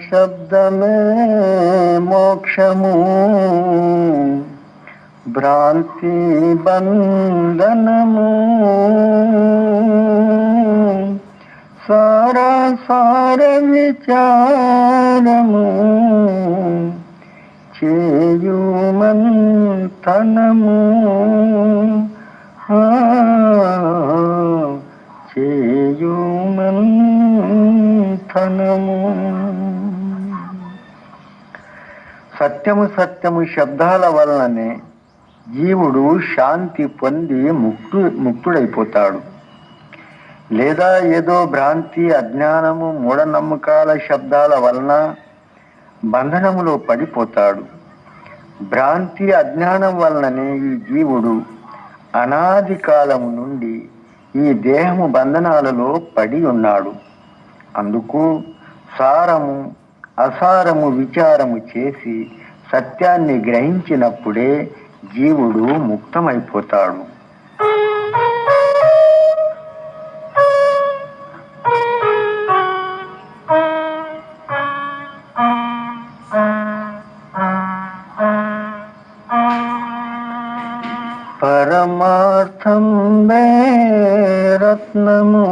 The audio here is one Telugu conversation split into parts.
శబ్దమే మోక్షము భ్రాంతి బంధనము సార సార విచారము చేయుమంతనము చేయుమంతనము సత్యము సత్యము శబ్దాల వలననే జీవుడు శాంతి పొంది ముక్తు ముక్తుడైపోతాడు. లేదా ఏదో భ్రాంతి అజ్ఞానము మూఢనమ్మకాల శబ్దాల వలన బంధనములో పడిపోతాడు. భ్రాంతి అజ్ఞానం వలననే ఈ జీవుడు అనాది కాలము నుండి ఈ దేహము బంధనాలలో పడి ఉన్నాడు. అందుకు సారము అసారము విచారము చేసి సత్యాన్ని గ్రహించినప్పుడే జీవుడు ముక్తమైపోతాడు. పరమార్థం మే రత్నము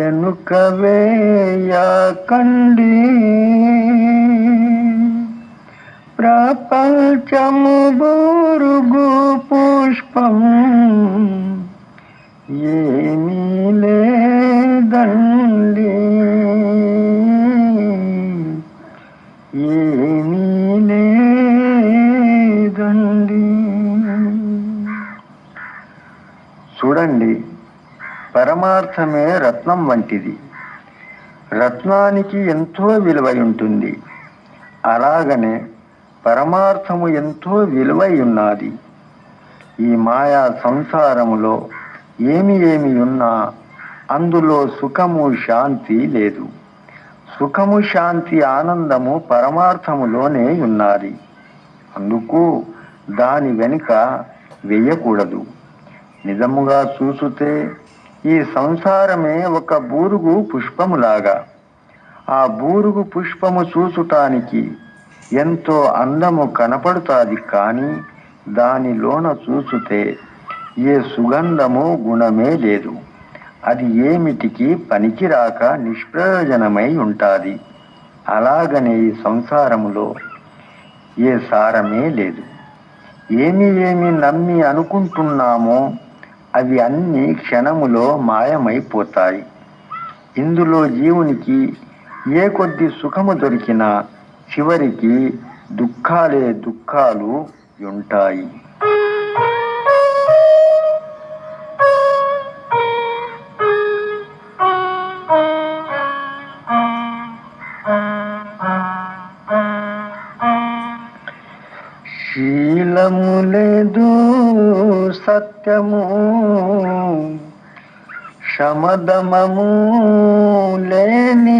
వెనుక వేయకండి ప్రపంచము బోరుగు పుష్పం. ఏమీ లేదండి. ఏమీ లేదండి. చూడండి. పరమార్థమే రత్నం వంటిది. రత్నానికి ఎంతో విలువై ఉంటుంది. అలాగనే పరమార్థము ఎంతో విలువై ఉన్నది. ఈ మాయా సంసారములో ఏమి ఏమి ఉన్నా అందులో సుఖము శాంతి లేదు. సుఖము శాంతి ఆనందము పరమార్థములోనే ఉన్నది. అందుకు దాని వెనుక వేయకూడదు. నిజముగా చూసుతే ఈ సంసారమే ఒక బూరుగు పుష్పములాగా. ఆ బూరుగు పుష్పము చూసుటానికి ఎంతో అందము కనపడుతుంది కానీ దానిలోన చూసుతే ఏ సుగంధము గుణమే లేదు. అది ఏమిటికి పనికిరాక నిష్ప్రయోజనమై ఉంటుంది. అలాగనే ఈ సంసారములో ఏ సారమే లేదు. ఏమి ఏమి నమ్మి అనుకుంటున్నామో అవి అన్ని క్షణములో మాయమైపోతాయి. ఇందులో జీవునికి ఏ కొద్ది సుఖము దొరికినా చివరికి దుఃఖాలే దుఃఖాలు ఉంటాయి. శీలము లేదు సత్యము శమదమము లేని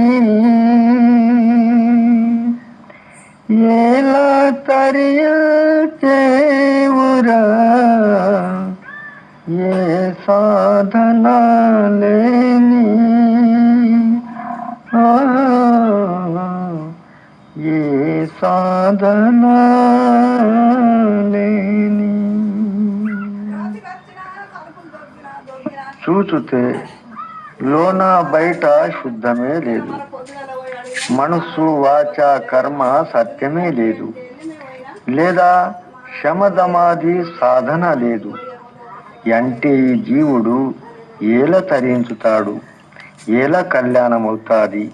ఎలా తరియచేవురా ఏ సాధన లేని? ఏ సాధనా చూచుతే లోన బయట శుద్ధమే లేదు. మనస్సు వాచ కర్మ సత్యమే లేదు. లేదా శమదమాది సాధన లేదు. అంటే ఈ జీవుడు ఏల తరించుతాడు? ఏల కళ్యాణమవుతాది?